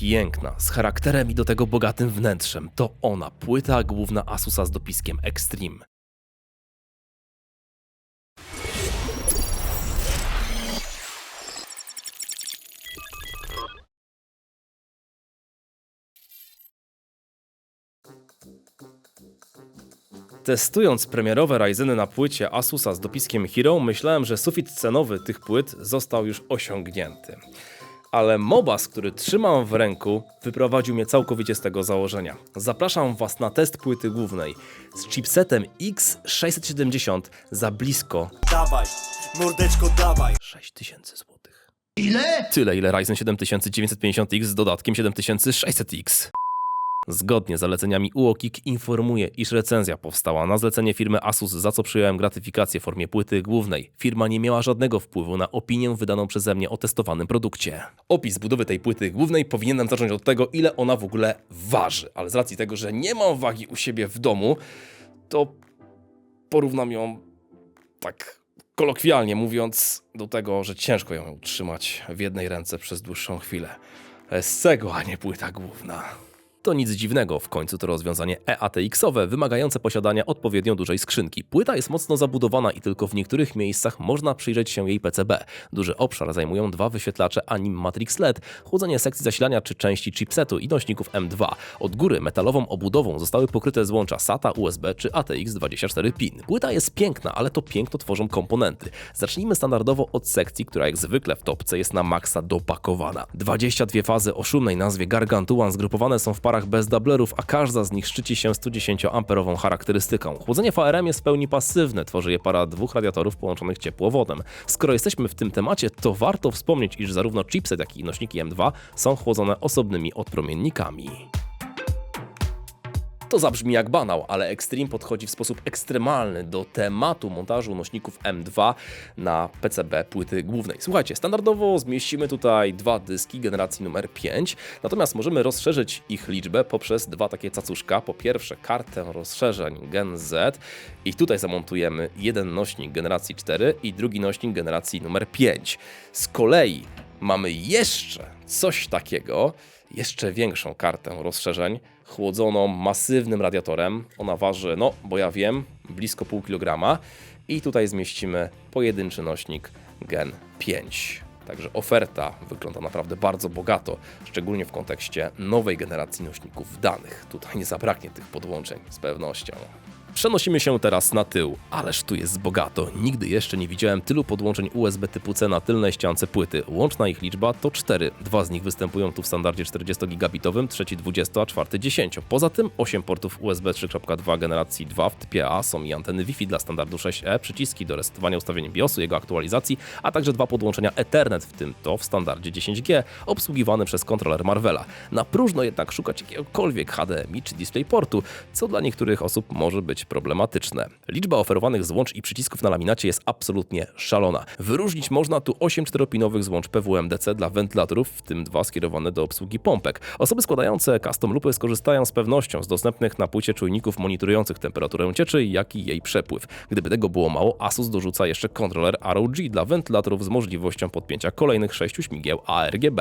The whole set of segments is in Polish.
piękna, z charakterem i do tego bogatym wnętrzem. To ona, płyta główna Asusa z dopiskiem Extreme. Testując premierowe Ryzeny na płycie Asusa z dopiskiem Hero, myślałem, że sufit cenowy tych płyt został już osiągnięty. Ale Mobas, który trzymam w ręku, wyprowadził mnie całkowicie z tego założenia. Zapraszam Was na test płyty głównej z chipsetem X670 za blisko Dawaj, mordeczko dawaj 6000 zł. Ile? Tyle, ile Ryzen 7950X z dodatkiem 7600X. Zgodnie z zaleceniami UOKiK informuje, iż recenzja powstała na zlecenie firmy Asus, za co przyjąłem gratyfikację w formie płyty głównej. Firma nie miała żadnego wpływu na opinię wydaną przeze mnie o testowanym produkcie. Opis budowy tej płyty głównej powinienem zacząć od tego, ile ona w ogóle waży, ale z racji tego, że nie mam wagi u siebie w domu, to porównam ją tak kolokwialnie mówiąc do tego, że ciężko ją utrzymać w jednej ręce przez dłuższą chwilę. Z czego, a nie płyta główna. To nic dziwnego, w końcu to rozwiązanie EATX-owe wymagające posiadania odpowiednio dużej skrzynki. Płyta jest mocno zabudowana i tylko w niektórych miejscach można przyjrzeć się jej PCB. Duży obszar zajmują dwa wyświetlacze Anim Matrix LED, chłodzenie sekcji zasilania czy części chipsetu i nośników M2. Od góry metalową obudową zostały pokryte złącza SATA, USB czy ATX24 pin. Płyta jest piękna, ale to piękno tworzą komponenty. Zacznijmy standardowo od sekcji, która jak zwykle w topce jest na maksa dopakowana. 22 fazy o szumnej nazwie Gargantuan zgrupowane są w parach bez doublerów, a każda z nich szczyci się 110 amperową charakterystyką. Chłodzenie VRM jest w pełni pasywne, tworzy je para dwóch radiatorów połączonych ciepłowodem. Skoro jesteśmy w tym temacie, to warto wspomnieć, iż zarówno chipset, jak i nośniki M2 są chłodzone osobnymi odpromiennikami. To zabrzmi jak banał, ale Extreme podchodzi w sposób ekstremalny do tematu montażu nośników M2 na PCB płyty głównej. Słuchajcie, standardowo zmieścimy tutaj dwa dyski generacji numer 5, natomiast możemy rozszerzyć ich liczbę poprzez dwa takie cacuszka. Po pierwsze kartę rozszerzeń Gen Z i tutaj zamontujemy jeden nośnik generacji 4 i drugi nośnik generacji numer 5. Z kolei mamy jeszcze coś takiego, jeszcze większą kartę rozszerzeń, chłodzoną masywnym radiatorem. Ona waży, no bo ja wiem, blisko pół kilograma. I tutaj zmieścimy pojedynczy nośnik Gen 5. Także oferta wygląda naprawdę bardzo bogato, szczególnie w kontekście nowej generacji nośników danych. Tutaj nie zabraknie tych podłączeń z pewnością. Przenosimy się teraz na tył. Ależ tu jest bogato. Nigdy jeszcze nie widziałem tylu podłączeń USB typu C na tylnej ściance płyty. Łączna ich liczba to 4. Dwa z nich występują tu w standardzie 40 gigabitowym, trzeci 20, a czwarty 10. Poza tym 8 portów USB 3.2 generacji 2 w typie A są i anteny Wi-Fi dla standardu 6E, przyciski do resetowania ustawień BIOSu, jego aktualizacji, a także dwa podłączenia Ethernet, w tym to w standardzie 10G, obsługiwany przez kontroler Marvela. Na próżno jednak szukać jakiegokolwiek HDMI czy DisplayPortu, co dla niektórych osób może być problematyczne. Liczba oferowanych złącz i przycisków na laminacie jest absolutnie szalona. Wyróżnić można tu 8 czteropinowych złącz PWM-DC dla wentylatorów, w tym dwa skierowane do obsługi pompek. Osoby składające custom lupy skorzystają z pewnością z dostępnych na płycie czujników monitorujących temperaturę cieczy, jak i jej przepływ. Gdyby tego było mało, Asus dorzuca jeszcze kontroler ROG dla wentylatorów z możliwością podpięcia kolejnych 6 śmigieł ARGB.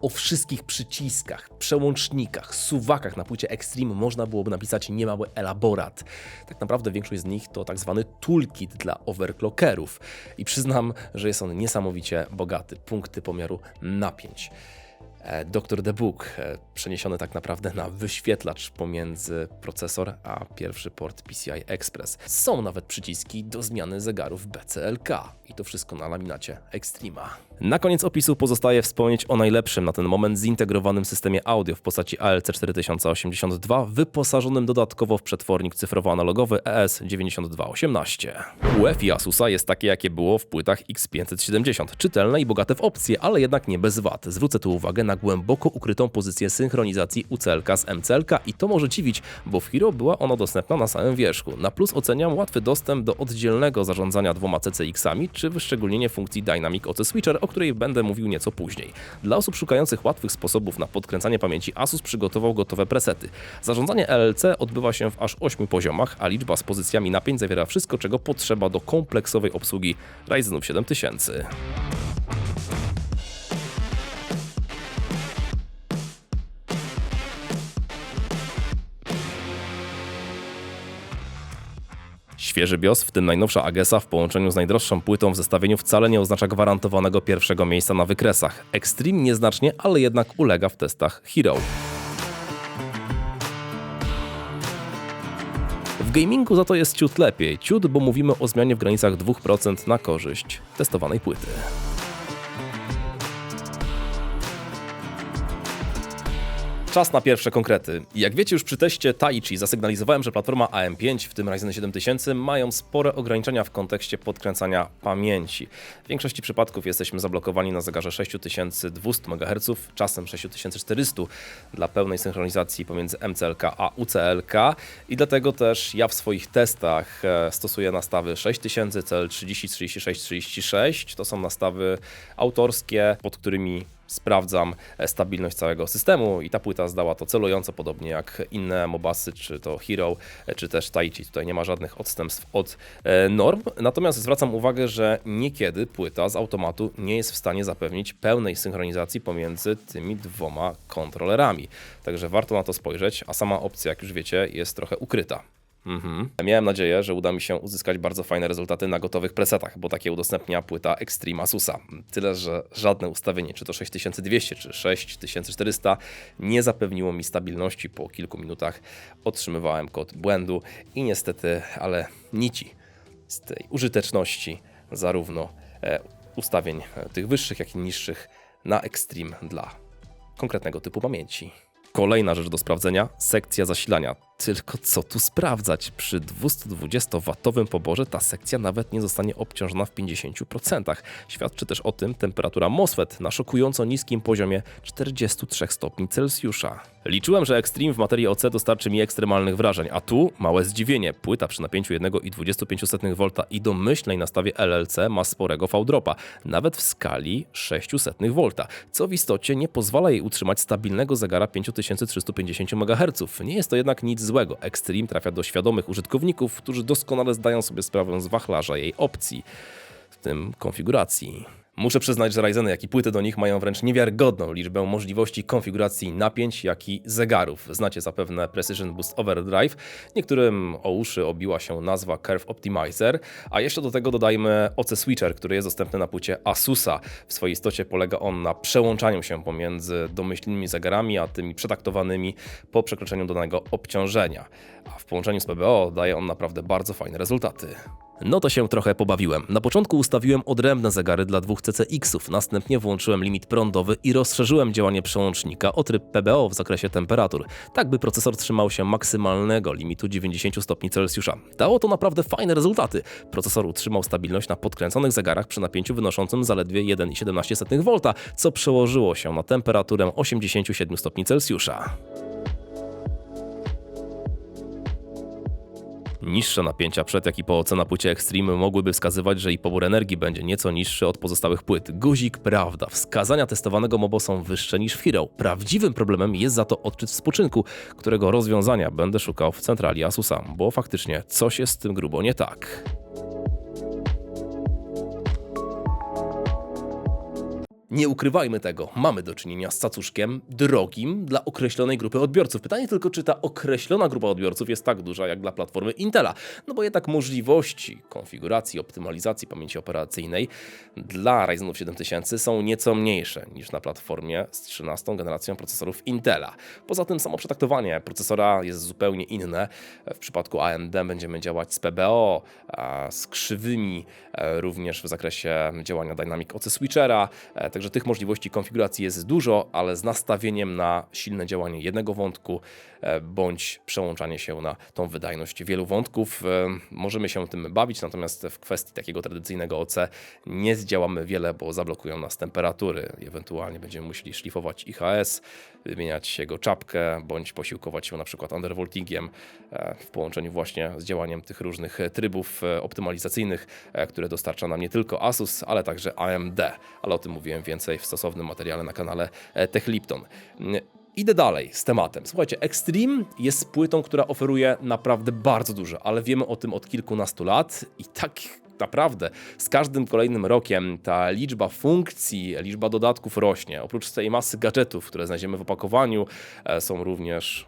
O wszystkich przyciskach, przełącznikach, suwakach na płycie Extreme można byłoby napisać niemały elaborat. Tak naprawdę większość z nich to tak zwany toolkit dla overclockerów i przyznam, że jest on niesamowicie bogaty. Punkty pomiaru napięć. E, Dr. Book e, przeniesiony tak naprawdę na wyświetlacz pomiędzy procesor a pierwszy port PCI Express. Są nawet przyciski do zmiany zegarów BCLK i to wszystko na laminacie Extrema. Na koniec opisu pozostaje wspomnieć o najlepszym na ten moment zintegrowanym systemie audio w postaci ALC 4082 wyposażonym dodatkowo w przetwornik cyfrowo-analogowy E ES9218. UEFI Asusa jest takie jakie było w płytach X570, czytelne i bogate w opcje, ale jednak nie bez wad. Zwrócę tu uwagę na głęboko ukrytą pozycję synchronizacji UCLK z MCLK i to może dziwić, bo w Hero była ona dostępna na samym wierzchu. Na plus oceniam łatwy dostęp do oddzielnego zarządzania dwoma CCX-ami czy wyszczególnienie funkcji Dynamic OC Switcher, o której będę mówił nieco później. Dla osób szukających łatwych sposobów na podkręcanie pamięci Asus przygotował gotowe presety. Zarządzanie LLC odbywa się w aż 8 poziomach, a liczba z pozycjami napięć zawiera wszystko, czego potrzeba do kompleksowej obsługi Ryzenów 7000. Świeży BIOS, w tym najnowsza Agesa w połączeniu z najdroższą płytą w zestawieniu wcale nie oznacza gwarantowanego pierwszego miejsca na wykresach. Extreme nieznacznie, ale jednak ulega w testach Hero. W gamingu za to jest ciut lepiej. Ciut, bo mówimy o zmianie w granicach 2% na korzyść testowanej płyty. Czas na pierwsze konkrety. Jak wiecie już przy teście Taichi zasygnalizowałem, że platforma AM5, w tym Ryzen 7000, mają spore ograniczenia w kontekście podkręcania pamięci. W większości przypadków jesteśmy zablokowani na zegarze 6200 MHz, czasem 6400 dla pełnej synchronizacji pomiędzy MCLK a UCLK i dlatego też ja w swoich testach e, stosuję nastawy 6000, CL 30, 36, 36. To są nastawy autorskie, pod którymi sprawdzam stabilność całego systemu i ta płyta zdała to celująco, podobnie jak inne Mobasy, czy to Hero, czy też Taichi. Tutaj nie ma żadnych odstępstw od e, norm. Natomiast zwracam uwagę, że niekiedy płyta z automatu nie jest w stanie zapewnić pełnej synchronizacji pomiędzy tymi dwoma kontrolerami. Także warto na to spojrzeć, a sama opcja, jak już wiecie, jest trochę ukryta. Mhm. Miałem nadzieję, że uda mi się uzyskać bardzo fajne rezultaty na gotowych presetach, bo takie udostępnia płyta Extreme Asusa. Tyle, że żadne ustawienie, czy to 6200, czy 6400, nie zapewniło mi stabilności. Po kilku minutach otrzymywałem kod błędu i niestety, ale nici z tej użyteczności zarówno e, ustawień e, tych wyższych, jak i niższych na Extreme dla konkretnego typu pamięci. Kolejna rzecz do sprawdzenia, sekcja zasilania. Tylko co tu sprawdzać? Przy 220-watowym poborze ta sekcja nawet nie zostanie obciążona w 50%. Świadczy też o tym temperatura MOSFET na szokująco niskim poziomie 43 stopni Celsjusza. Liczyłem, że Extreme w materii OC dostarczy mi ekstremalnych wrażeń, a tu małe zdziwienie. Płyta przy napięciu 1,25 V i domyślnej nastawie LLC ma sporego V-dropa, nawet w skali 600 V, co w istocie nie pozwala jej utrzymać stabilnego zegara 5350 MHz. Nie jest to jednak nic złego. Extreme trafia do świadomych użytkowników, którzy doskonale zdają sobie sprawę z wachlarza jej opcji, w tym konfiguracji. Muszę przyznać, że Ryzeny, jak i płyty do nich mają wręcz niewiarygodną liczbę możliwości konfiguracji napięć, jak i zegarów. Znacie zapewne Precision Boost Overdrive. Niektórym o uszy obiła się nazwa Curve Optimizer, a jeszcze do tego dodajmy OC Switcher, który jest dostępny na płycie Asusa. W swojej istocie polega on na przełączaniu się pomiędzy domyślnymi zegarami, a tymi przetaktowanymi po przekroczeniu danego obciążenia. A w połączeniu z PBO daje on naprawdę bardzo fajne rezultaty. No to się trochę pobawiłem. Na początku ustawiłem odrębne zegary dla dwóch CCX-ów, następnie włączyłem limit prądowy i rozszerzyłem działanie przełącznika o tryb PBO w zakresie temperatur, tak by procesor trzymał się maksymalnego limitu 90 stopni Celsjusza. Dało to naprawdę fajne rezultaty. Procesor utrzymał stabilność na podkręconych zegarach przy napięciu wynoszącym zaledwie 1,17 V, co przełożyło się na temperaturę 87 stopni Celsjusza. Niższe napięcia przed jak i po OC na płycie Extreme mogłyby wskazywać, że i pobór energii będzie nieco niższy od pozostałych płyt. Guzik prawda, wskazania testowanego MOBO są wyższe niż w Hero. Prawdziwym problemem jest za to odczyt spoczynku, którego rozwiązania będę szukał w centrali Asusa, bo faktycznie coś jest z tym grubo nie tak. Nie ukrywajmy tego, mamy do czynienia z cacuszkiem drogim dla określonej grupy odbiorców. Pytanie tylko, czy ta określona grupa odbiorców jest tak duża jak dla platformy Intela. No bo jednak możliwości konfiguracji, optymalizacji pamięci operacyjnej dla Ryzenów 7000 są nieco mniejsze niż na platformie z 13 generacją procesorów Intela. Poza tym samo przetraktowanie procesora jest zupełnie inne. W przypadku AMD będziemy działać z PBO, z krzywymi e, również w zakresie działania Dynamic OC Switchera. Także tych możliwości konfiguracji jest dużo, ale z nastawieniem na silne działanie jednego wątku e, bądź przełączanie się na tą wydajność wielu wątków. E, Możemy się tym bawić, natomiast w kwestii takiego tradycyjnego OC nie zdziałamy wiele, bo zablokują nas temperatury. Ewentualnie będziemy musieli szlifować IHS, wymieniać jego czapkę, bądź posiłkować się na przykład undervoltingiem e, w połączeniu właśnie z działaniem tych różnych trybów optymalizacyjnych, które dostarcza nam nie tylko Asus, ale także AMD. Ale o tym mówiłem więcej w stosownym materiale na kanale e, TechLipton. Mm, Idę dalej z tematem. Słuchajcie, Extreme jest płytą, która oferuje naprawdę bardzo dużo, ale wiemy o tym od kilkunastu lat i tak naprawdę z każdym kolejnym rokiem ta liczba funkcji, liczba dodatków rośnie. Oprócz tej masy gadżetów, które znajdziemy w opakowaniu, e, są również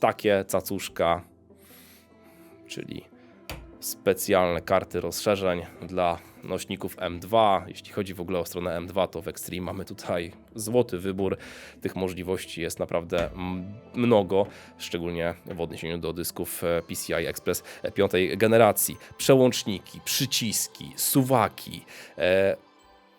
takie cacuszka, czyli specjalne karty rozszerzeń dla nośników M2. Jeśli chodzi w ogóle o stronę M2, to w Extreme mamy tutaj złoty wybór. Tych możliwości jest naprawdę mnogo, szczególnie w odniesieniu do dysków e, PCI Express e, piątej generacji. Przełączniki, przyciski, suwaki, e,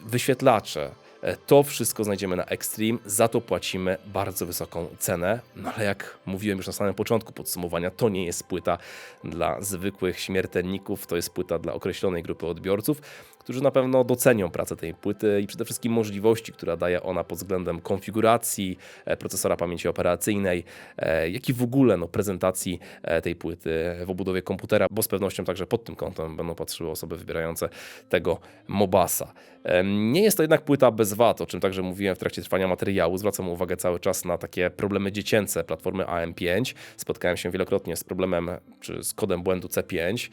wyświetlacze. E, To wszystko znajdziemy na Extreme, za to płacimy bardzo wysoką cenę, no ale jak mówiłem już na samym początku podsumowania, to nie jest płyta dla zwykłych śmiertelników, to jest płyta dla określonej grupy odbiorców, którzy na pewno docenią pracę tej płyty i przede wszystkim możliwości, która daje ona pod względem konfiguracji e, procesora pamięci operacyjnej, e, jak i w ogóle no, prezentacji e, tej płyty w obudowie komputera, bo z pewnością także pod tym kątem będą patrzyły osoby wybierające tego Mobasa. Nie jest to jednak płyta bez wad, o czym także mówiłem w trakcie trwania materiału. Zwracam uwagę cały czas na takie problemy dziecięce platformy AM5. Spotkałem się wielokrotnie z problemem czy z kodem błędu C5 e,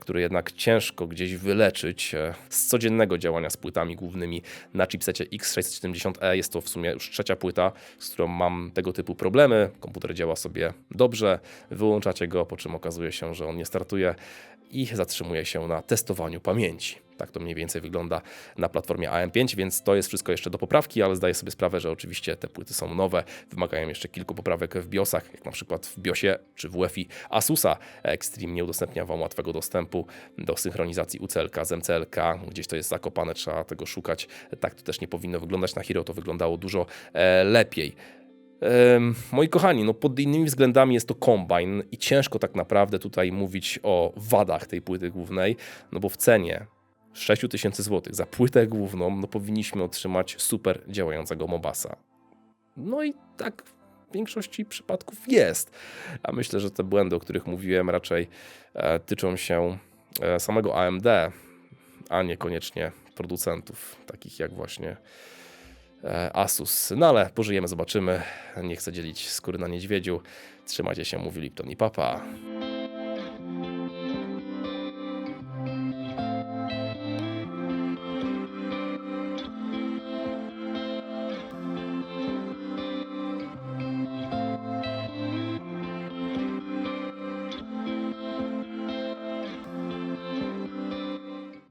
który jednak ciężko gdzieś wyleczyć e, z codziennego działania z płytami głównymi na chipsecie X670E. Jest to w sumie już trzecia płyta, z którą mam tego typu problemy. Komputer działa sobie dobrze, wyłączacie go, po czym okazuje się, że on nie startuje i zatrzymuje się na testowaniu pamięci. Tak to mniej więcej wygląda na platformie AM5, więc to jest wszystko jeszcze do poprawki, ale zdaję sobie sprawę, że oczywiście te płyty są nowe, wymagają jeszcze kilku poprawek w BIOSach, jak na przykład w BIOSie czy w UEFI Asusa. Extreme nie udostępnia Wam łatwego dostępu do synchronizacji UCLK z MCLK, gdzieś to jest zakopane, trzeba tego szukać. Tak to też nie powinno wyglądać na Hero, to wyglądało dużo e, lepiej. Moi kochani, no pod innymi względami jest to kombine i ciężko tak naprawdę tutaj mówić o wadach tej płyty głównej, no bo w cenie 6000 zł za płytę główną, no powinniśmy otrzymać super działającego Mobasa. No i tak w większości przypadków jest. A myślę, że te błędy, o których mówiłem, raczej e, tyczą się e, samego AMD, a niekoniecznie producentów, takich jak właśnie Asus. No ale pożyjemy, zobaczymy. Nie chcę dzielić skóry na niedźwiedziu. Trzymajcie się, mówi Lipton i Papa.